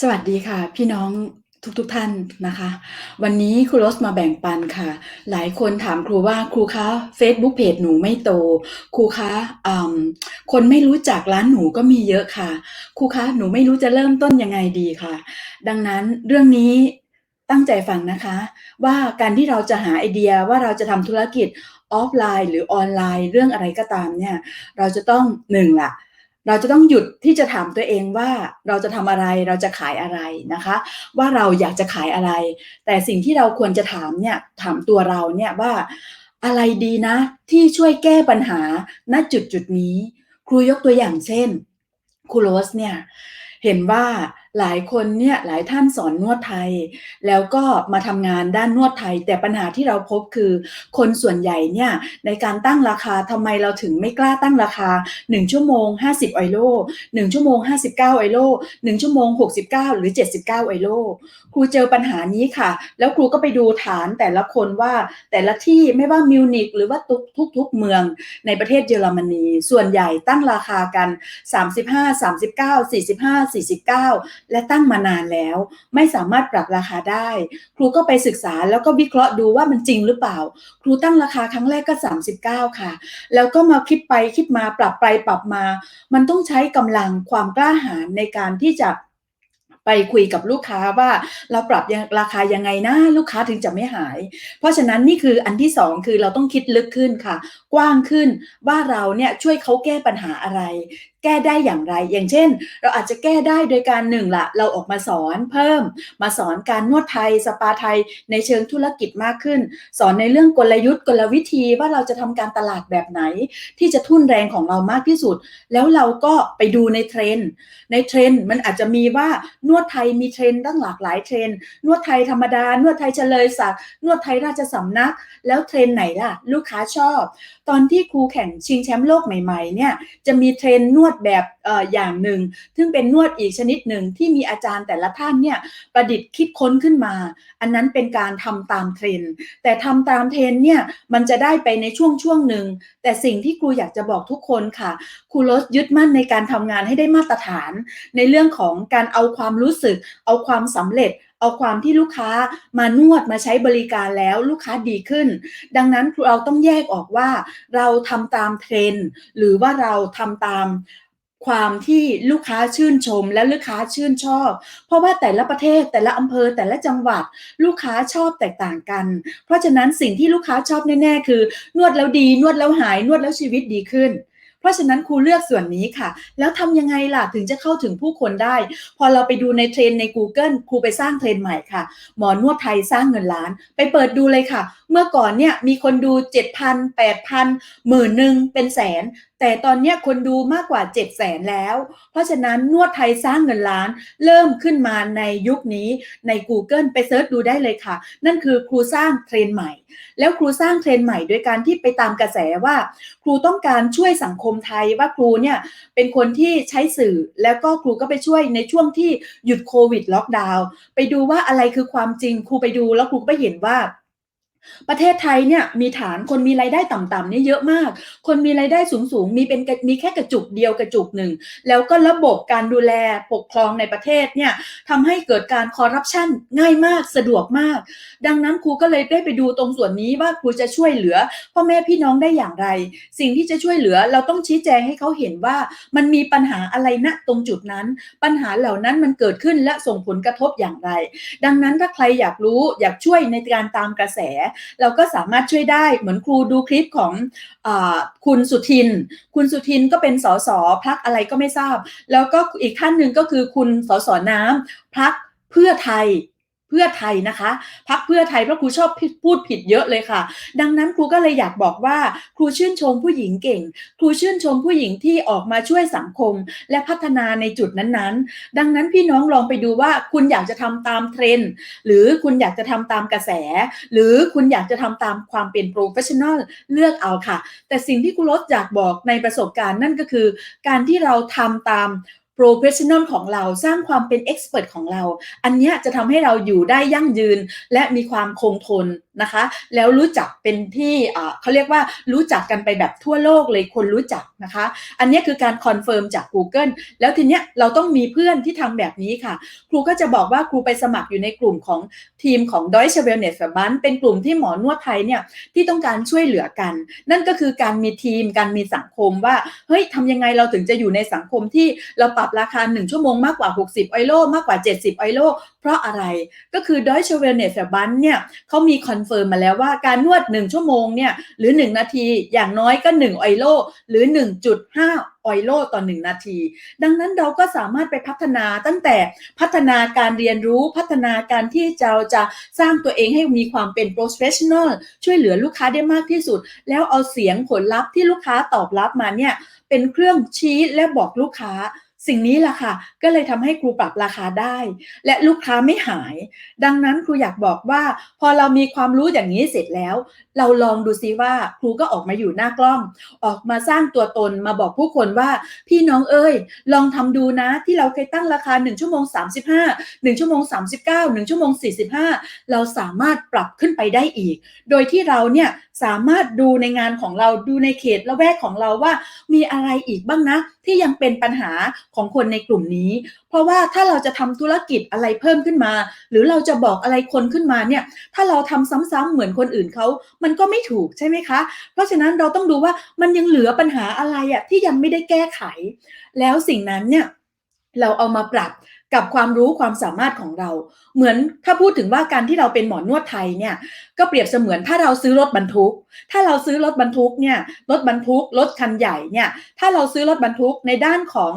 สวัสดีค่ะ พี่น้องทุกๆทท่านนะคะ วันนี้ครูโรสมาแบ่งปันค่ะ หลายคนถามครูว่าครูคะเฟซบุ๊กเพจหนูไม่โต ครูคะคนไม่รู้จักร้านหนูก็มีเยอะค่ะ ครูคะหนูไม่รู้จะเริ่มต้นยังไงดีค่ะ ดังนั้นเรื่องนี้ตั้งใจฟังนะคะ ว่าการที่เราจะหาไอเดียว่าเราจะทำธุรกิจออฟไลน์ หรือออนไลน์ เรื่องอะไรก็ตามเนี่ย เราจะต้องหนึ่งละ เราจะต้องหยุดที่จะถามตัวเองว่าเราจะทำอะไรเราจะขายอะไรนะคะ ว่าเราอยากจะขายอะไร แต่สิ่งที่เราควรจะถามเนี่ยถามตัวเราเนี่ยว่าอะไรดีนะ ที่ช่วยแก้ปัญหาณจุดจุดนี้ ครูยกตัวอย่างเช่นครูโรสเนี่ยเห็นว่า หลายคนเนี่ยหลายท่านสอนนวดไทย แล้วก็มาทำงานด้านนวดไทย แต่ปัญหาที่เราพบคือ คนส่วนใหญ่เนี่ยในการตั้งราคาทำไมเราถึงไม่กล้าตั้งราคา 1 ชั่วโมง 50ไอโล1ชั่วโมง 59ไอโล1ชั่วโมง 69 หรือ 79ไอโลครูเจอปัญหานี้ค่ะ แล้วครูก็ไปดูฐานแต่ละคนว่าแต่ละที่ไม่ว่ามิวนิกหรือว่าทุกทุกทุกเมืองในประเทศเยอรมนี ส่วนใหญ่ตั้งราคากัน 35 39 45 49และตั้งมานานแล้ว ไม่สามารถปรับราคาได้ ครูก็ไปศึกษาแล้วก็วิเคราะห์ดูว่ามันจริงหรือเปล่า ครูตั้งราคาครั้งแรกก็ 39 ค่ะ แล้วก็มาคิดไปคิดมาปรับไปปรับมา มันต้องใช้กำลังความกล้าหาญในการที่จะไปคุยกับลูกค้าว่าเราปรับราคายังไงนะลูกค้าถึงจะไม่หาย เพราะฉะนั้นนี่คืออันที่สองคือเราต้องคิดลึกขึ้นค่ะ กว้างขึ้นว่าเราเนี่ยช่วยเขาแก้ปัญหาอะไร ก้ได้อย่างไร อย่างเช่น เราอาจจะแก้ได้โดยการหนึ่งละเราออกมาสอนเพิ่ม มาสอนการนวดไทยสปาไทยในเชิงธุรกิจมากขึ้น สอนในเรื่องกลยุทธ์กลวิธีว่าเราจะทำการตลาดแบบไหน ที่จะทุ่นแรงของเรามากที่สุด แล้วเราก็ไปดูในเทรนด์ในเทรนด์มันอาจจะมีว่านวดไทยมีเทรนด์ตั้งหลากหลายเทรนด์นวดไทยธรรมดานวดไทยเฉลยศักดิ์นวดไทยราชสำนัก แล้วเทรนด์ไหนล่ะ ลูกค้าชอบ ตอนที่ครูแข่งชิงแชมป์โลกใหม่ ๆ เนี่ย จะมีเทรนด์นวดแบบอย่างหนึ่ง ซึ่งเป็นนวดอีกชนิดหนึ่งที่มีอาจารย์แต่ละท่านเนี่ยประดิษฐ์คิดค้นขึ้นมา อันนั้นเป็นการทำตามเทรนแต่ทำตามเทรนเนี่ยมันจะได้ไปในช่วงช่วงหนึ่ง แต่สิ่งที่ครูอยากจะบอกทุกคนค่ะครูลดยึดมั่นในการทำงานให้ได้มาตรฐาน ในเรื่องของการเอาความรู้สึก เอาความสำเร็จเอาความที่ลูกค้ามานวดมาใช้บริการแล้วลูกค้าดีขึ้น ดังนั้นเราต้องแยกออกว่า เราทำตามเทรนหรือว่าเราทำตาม ความที่ลูกค้าชื่นชมและลูกค้าชื่นชอบ เพราะว่าแต่ละประเทศแต่ละอำเภอแต่ละจังหวัด ลูกค้าชอบแตกต่างกัน เพราะฉะนั้นสิ่งที่ลูกค้าชอบแน่ๆ คือ นวดแล้วดี นวดแล้วหายนวดแล้วชีวิตดีขึ้น เพราะฉะนั้นครูเลือกส่วนนี้ค่ะ แล้วทำยังไงล่ะถึงจะเข้าถึงผู้คนได้ พอเราไปดูในเทรนใน Google ครูไปสร้างเทรนใหม่ค่ะ หมอนวดไทยสร้างเงินล้าน ไปเปิดดูเลยค่ะ เมื่อก่อนเนี่ยมีคนดู 7,000 8,000หมื่นหนึ่งเป็นแสน แต่ตอนนี้คนดูมากกว่า 7 0 0แสนแล้ว เพราะฉะนั้นนวดไทยสร้างเงินล้าน เริ่มขึ้นมาในยุคนี้ใน Google ไปเซิร์ชดูได้เลยค่ะ นั่นคือครูสร้างเทรนใหม่ แล้วครูสร้างเทรนใหม่โดยการที่ไปตามกระแสว่า ครูต้องการช่วยสังคมไทยว่าครูเนี่ยเป็นคนที่ใช้สื่อแล้วก็ครูก็ไปช่วยในช่วงที่หยุดโควิดล็อกดาวน์ไปดูว่าอะไรคือความจริง ครูไปดูแล้วครูก็ไปเห็นว่า ประเทศไทยเนี่ยมีฐานคนมีรายได้ต่ำๆเนี่ยเยอะมาก คนมีรายได้สูงๆมีเป็นมีแค่กระจุกเดียวกระจุกหนึ่ง แล้วก็ระบบการดูแลปกครองในประเทศเนี่ยทำให้เกิดการคอร์รัปชันง่ายมากสะดวกมาก ดังนั้นครูก็เลยได้ไปดูตรงส่วนนี้ว่าครูจะช่วยเหลือพ่อแม่พี่น้องได้อย่างไร สิ่งที่จะช่วยเหลือเราต้องชี้แจงให้เขาเห็นว่ามันมีปัญหาอะไรณตรงจุดนั้น ปัญหาเหล่านั้นมันเกิดขึ้นและส่งผลกระทบอย่างไร ดังนั้นถ้าใครอยากรู้อยากช่วยในการตามกระแสเราก็สามารถช่วยได้เหมือนครูดูคลิปของอคุณสุทิน คุณสุทินก็เป็นสสพักอะไรก็ไม่ทราบ แล้วก็อีกท่านหนึ่งก็คือคุณสสน้ำพักเพื่อไทย เพื่อไทยนะคะพักเพื่อไทยเพราะครูชอบพูดผิดเยอะเลยค่ะ ดังนั้นครูก็เลยอยากบอกว่าครูชื่นชมผู้หญิงเก่ง ครูชื่นชมผู้หญิงที่ออกมาช่วยสังคม และพัฒนาในจุดนั้นๆ ดังนั้นพี่น้องลองไปดูว่าคุณอยากจะทำตามเทรนด์หรือคุณอยากจะทำตามกระแส หรือคุณอยากจะทำตามความเป็นโปรเฟชชั่นอลเลือกเอาค่ะ แต่สิ่งที่ครูรถอยากบอกในประสบการณ์นั่นก็คือ การที่เราทำตาม professional ของเราสร้างความเป็น expert ของเรา อันนี้จะทำให้เราอยู่ได้ยั่งยืนและมีความคงทนนะคะ แล้วรู้จักเป็นที่เขาเรียกว่ารู้จักกันไปแบบทั่วโลกเลยคนรู้จักนะคะ อันนี้คือการคอนเฟิร์มจาก Google แล้วทีเนี้ยเราต้องมีเพื่อนที่ทำแบบนี้ค่ะ ครูก็จะบอกว่าครูไปสมัครอยู่ในกลุ่มของทีมของ Deutsche Wellness Verband เป็นกลุ่มที่หมอนวดไทยเนี่ยที่ต้องการช่วยเหลือกัน นั่นก็คือการมีทีมการมีสังคมว่าเฮ้ยทำยังไงเราถึงจะอยู่ในสังคมที่เราปรับราคา 1 ชั่วโมงมากกว่า 60 ออยโลมากกว่า 70 ออยโลเพราะอะไรก็คือ Deutsche Wellness b a n เนี่ยเขามีคอนเฟิร์มมาแล้วว่าการนวด 1 ชั่วโมงเนี่ยหรือ 1 นาทีอย่างน้อยก็ 1 ออยโลหรือ 1.5 ออยโลต่อ 1 นาที ดังนั้นเราก็สามารถไปพัฒนาตั้งแต่พัฒนาการเรียนรู้พัฒนาการที่เราจะสร้างตัวเองให้มีความเป็น professional ช่วยเหลือลูกค้าได้มากที่สุด แล้วเอาเสียงผลลัพธ์ที่ลูกค้าตอบรับมาเนี่ยเป็นเครื่องชี้และบอกลูกค้า สิ่งนี้แหละค่ะ ก็เลยทำให้ครูปรับราคาได้ และลูกค้าไม่หาย ดังนั้นครูอยากบอกว่า พอเรามีความรู้อย่างนี้เสร็จแล้ว เราลองดูซิว่าครูก็ออกมาอยู่หน้ากล้อง ออกมาสร้างตัวตนมาบอกผู้คนว่า พี่น้องเอ้ย ลองทำดูนะที่เราเคยตั้งราคา 1 ชั่วโมง 35 1 ชั่วโมง 39 1 ชั่วโมง 45 เราสามารถปรับขึ้นไปได้อีก โดยที่เราเนี่ยสามารถดูในงานของเราดูในเขตละแวกของเราว่า มีอะไรอีกบ้างนะ ที่ยังเป็นปัญหาของคนในกลุ่มนี้ เพราะว่าถ้าเราจะทำธุรกิจอะไรเพิ่มขึ้นมา หรือเราจะบอกอะไรคนขึ้นมาเนี่ยถ้าเราทำซ้ำๆเหมือนคนอื่นเขามันก็ไม่ถูกใช่ไหมคะ เพราะฉะนั้นเราต้องดูว่ามันยังเหลือปัญหาอะไรอะที่ยังไม่ได้แก้ไข แล้วสิ่งนั้นเนี่ยเราเอามาปรับกับความรู้ความสามารถของเรา เหมือนถ้าพูดถึงว่าการที่เราเป็นหมอนวดไทยเนี่ยก็เปรียบเสมือนถ้าเราซื้อรถบรรทุก ถ้าเราซื้อรถบรรทุกเนี่ยรถบรรทุกรถคันใหญ่เนี่ยถ้าเราซื้อรถบรรทุกในด้านของ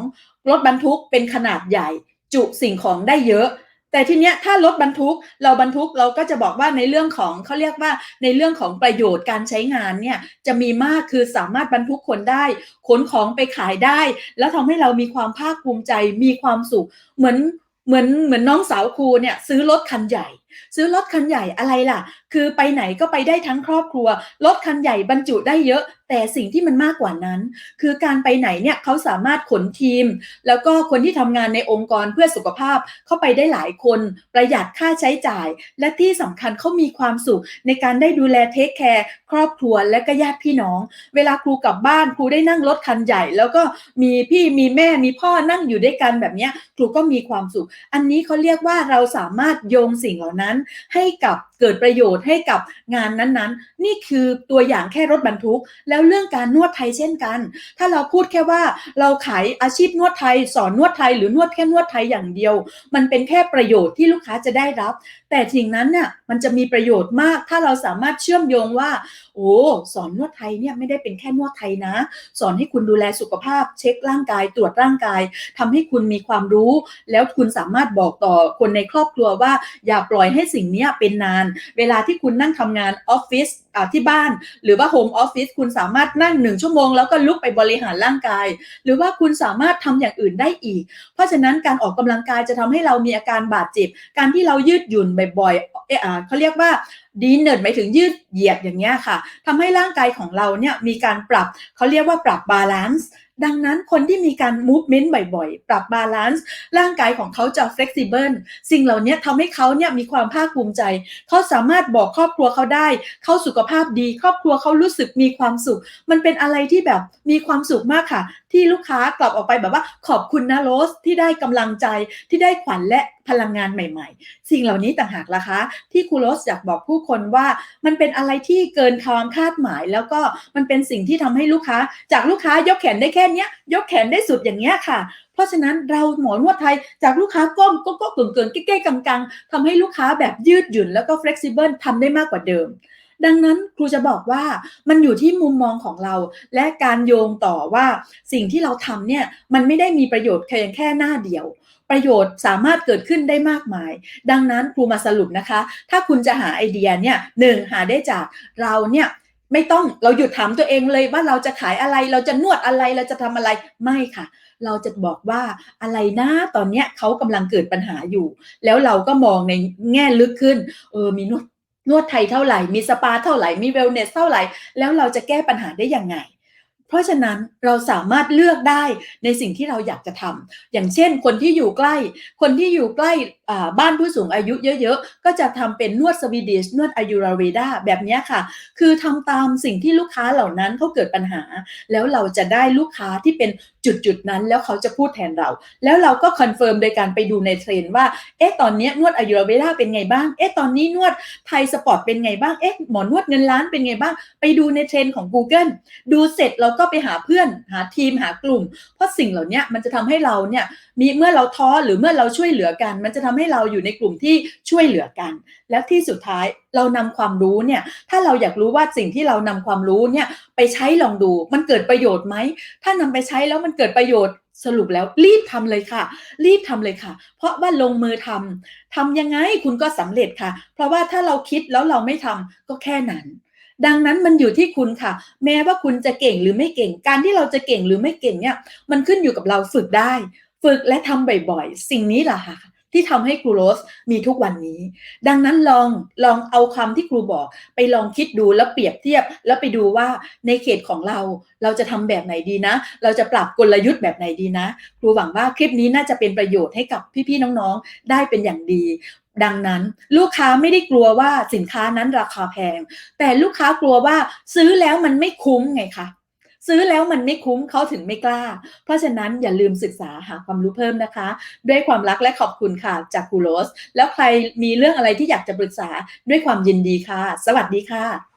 รถบรรทุกเป็นขนาดใหญ่ จุสิ่งของได้เยอะ แต่ทีเนี้ยถ้ารถบรรทุกเราบรรทุกเราก็จะบอกว่าในเรื่องของเขาเรียกว่าในเรื่องของประโยชน์การใช้งานเนี่ยจะมีมากคือสามารถบรรทุกคนได้ขนของไปขายได้ แล้วทำให้เรามีความภาคภูมิใจมีความสุข เหมือนเหมือนเหมือนน้องสาวครูเนี่ยซื้อรถคันใหญ่ ซื้อรถคันใหญ่อะไรล่ะ คือไปไหนก็ไปได้ทั้งครอบครัว รถคันใหญ่บรรจุได้เยอะ แต่สิ่งที่มันมากกว่านั้น คือการไปไหนเนี่ยเขาสามารถขนทีม แล้วก็คนที่ทำงานในองค์กรเพื่อสุขภาพเข้าไปได้หลายคน ประหยัดค่าใช้จ่าย และที่สำคัญเขามีความสุขในการได้ดูแลเทคแคร์ครอบครัวและก็ญาติพี่น้อง เวลาครูกลับบ้านครูได้นั่งรถคันใหญ่ แล้วก็มีพี่มีแม่มีพ่อนั่งอยู่ด้วยกันแบบนี้ครูก็มีความสุข อันนี้เขาเรียกว่าเราสามารถโยงสิ่งเหล่านั้นให้กับ เกิดประโยชน์ให้กับงานนั้นๆ นี่คือตัวอย่างแค่รถบรรทุก แล้วเรื่องการนวดไทยเช่นกัน ถ้าเราพูดแค่ว่าเราขายอาชีพนวดไทย สอนนวดไทยหรือนวดแค่นวดไทยอย่างเดียว มันเป็นแค่ประโยชน์ที่ลูกค้าจะได้รับ แต่สิ่งนั้นเนี่ยมันจะมีประโยชน์มาก ถ้าเราสามารถเชื่อมโยงว่า โอ้สอนนวดไทยเนี่ยไม่ได้เป็นแค่นวดไทยนะ สอนให้คุณดูแลสุขภาพ เช็คร่างกายตรวจร่างกายทำให้คุณมีความรู้ แล้วคุณสามารถบอกต่อคนในครอบครัวว่า อย่าปล่อยให้สิ่งนี้เป็นนานเวลาที่คุณนั่งทำงานออฟฟิศที่บ้าน หรือว่าโฮมออฟฟิศคุณสามารถนั่งหนึ่งชั่วโมงแล้วก็ลุกไปบริหารร่างกาย หรือว่าคุณสามารถทำอย่างอื่นได้อีก เพราะฉะนั้นการออกกำลังกายจะทำให้เรามีอาการบาดเจ็บ การที่เรายืดหยุ่นบ่อยๆเอ่ออ่าเขาเรียกว่าดีเนิร์ดหมายถึงยืดเหยียดอย่างเงี้ยค่ะทำให้ร่างกายของเราเนี่ยมีการปรับเขาเรียกว่าปรับบาลานซ์ ดังนั้นคนที่มีการ movement บ่อยๆ ปรับบาลานซ์ร่างกายของเขาจะ flexible สิ่งเหล่านี้ทำให้เขาเนี่ยมีความภาคภูมิใจ เขาสามารถบอกครอบครัวเขาได้ เขาสุขภาพดี ครอบครัวเขารู้สึกมีความสุข มันเป็นอะไรที่แบบมีความสุขมากค่ะ ที่ลูกค้ากลับออกไปแบบว่าขอบคุณนะโรสที่ได้กำลังใจที่ได้ขวัญและพลังงานใหม่ ๆ สิ่งเหล่านี้ต่างหากล่ะคะ ที่ครูโรสอยากบอกผู้คนว่า มันเป็นอะไรที่เกินความคาดหมาย แล้วก็มันเป็นสิ่งที่ทำให้ลูกค้าจากลูกค้ายกแขนได้แค่เนี้ยยกแขนได้สุดอย่างเงี้ยค่ะ เพราะฉะนั้นเราหมอนวดไทยจากลูกค้าก้มก็ก็เกินเกินเก้ๆกังๆทำให้ลูกค้าแบบยืดหยุ่นแล้วก็ flexible ทำได้มากกว่าเดิมดังนั้นครูจะบอกว่ามันอยู่ที่มุมมองของเรา และการโยงต่อว่าสิ่งที่เราทำเนี่ยมันไม่ได้มีประโยชน์เพียงแค่หน้าเดียว ประโยชน์สามารถเกิดขึ้นได้มากมาย ดังนั้นครูมาสรุปนะคะ ถ้าคุณจะหาไอเดียเนี่ยหนึ่งหาได้จากเราเนี่ย ไม่ต้องเราหยุดถามตัวเองเลยว่าเราจะขายอะไรเราจะนวดอะไรเราจะทำอะไรไม่ค่ะ เราจะบอกว่าอะไรนะตอนเนี้ยเขากำลังเกิดปัญหาอยู่ แล้วเราก็มองในแง่ลึกขึ้นเออมีนวดนวดไทยเท่าไหร่มีสปาเท่าไหร่มีเวลเนสเท่าไหร่ แล้วเราจะแก้ปัญหาได้ยังไง เพราะฉะนั้นเราสามารถเลือกได้ในสิ่งที่เราอยากจะทำอย่างเช่น คนที่อยู่ใกล้ คนที่อยู่ใกล้บ้านผู้สูงอายุเยอะๆ ก็จะทำเป็นนวดสวีดิชนวดอายุราเวดาแบบนี้ค่ะ คือทำตามสิ่งที่ลูกค้าเหล่านั้นเขาเกิดปัญหา แล้วเราจะได้ลูกค้าที่เป็นจุดๆนั้นแล้วเขาจะพูดแทนเรา แล้วเราก็คอนเฟิร์มโดยการไปดูในเทรนว่าเอ๊ะตอนนี้นวดอายุราเวดาเป็นไงบ้างเอ๊ะตอนนี้นวดไทยสปอร์ตเป็นไงบ้างเอ๊ะหมอนวดเงินล้านเป็นไงบ้าง ไปดูในเทรนของ Google ดูเสร็จเราก็็ไปหาเพื่อนหาทีมหากลุ่ม เพราะสิ่งเหล่านี้มันจะทำให้เราเนี่ยมีเมื่อเราท้อหรือเมื่อเราช่วยเหลือกัน มันจะทำให้เราอยู่ในกลุ่มที่ช่วยเหลือกัน แล้วที่สุดท้ายเรานำความรู้เนี่ยถ้าเราอยากรู้ว่าสิ่งที่เรานำความรู้เนี่ยไปใช้ลองดู มันเกิดประโยชน์ไหมถ้านำไปใช้แล้วมันเกิดประโยชน์สรุปแล้วรีบทำเลยค่ะ รีบทำเลยค่ะ เพราะว่าลงมือทำทำยังไงคุณก็สำเร็จค่ะ เพราะว่าถ้าเราคิดแล้วเราไม่ทำก็แค่นั้น ดังนั้นมันอยู่ที่คุณค่ะ แม้ว่าคุณจะเก่งหรือไม่เก่ง การที่เราจะเก่งหรือไม่เก่งเนี่ย มันขึ้นอยู่กับเราฝึกได้ ฝึกและทำบ่อยๆ สิ่งนี้แหละค่ะ ที่ทำให้ครูโรสมีทุกวันนี้ ดังนั้นลองลองเอาคำที่ครูบอก ไปลองคิดดูแล้วเปรียบเทียบ แล้วไปดูว่าในเขตของเราเราจะทำแบบไหนดีนะ เราจะปรับกลยุทธ์แบบไหนดีนะ ครูหวังว่าคลิปนี้น่าจะเป็นประโยชน์ให้กับพี่ๆน้องๆ ได้เป็นอย่างดีดังนั้นลูกค้าไม่ได้กลัวว่าสินค้านั้นราคาแพง แต่ลูกค้ากลัวว่าซื้อแล้วมันไม่คุ้มไงคะ ซื้อแล้วมันไม่คุ้มเขาถึงไม่กล้า เพราะฉะนั้นอย่าลืมศึกษาหาความรู้เพิ่มนะคะ ด้วยความรักและขอบคุณค่ะจากครูโรส แล้วใครมีเรื่องอะไรที่อยากจะปรึกษาด้วยความยินดีค่ะ สวัสดีค่ะ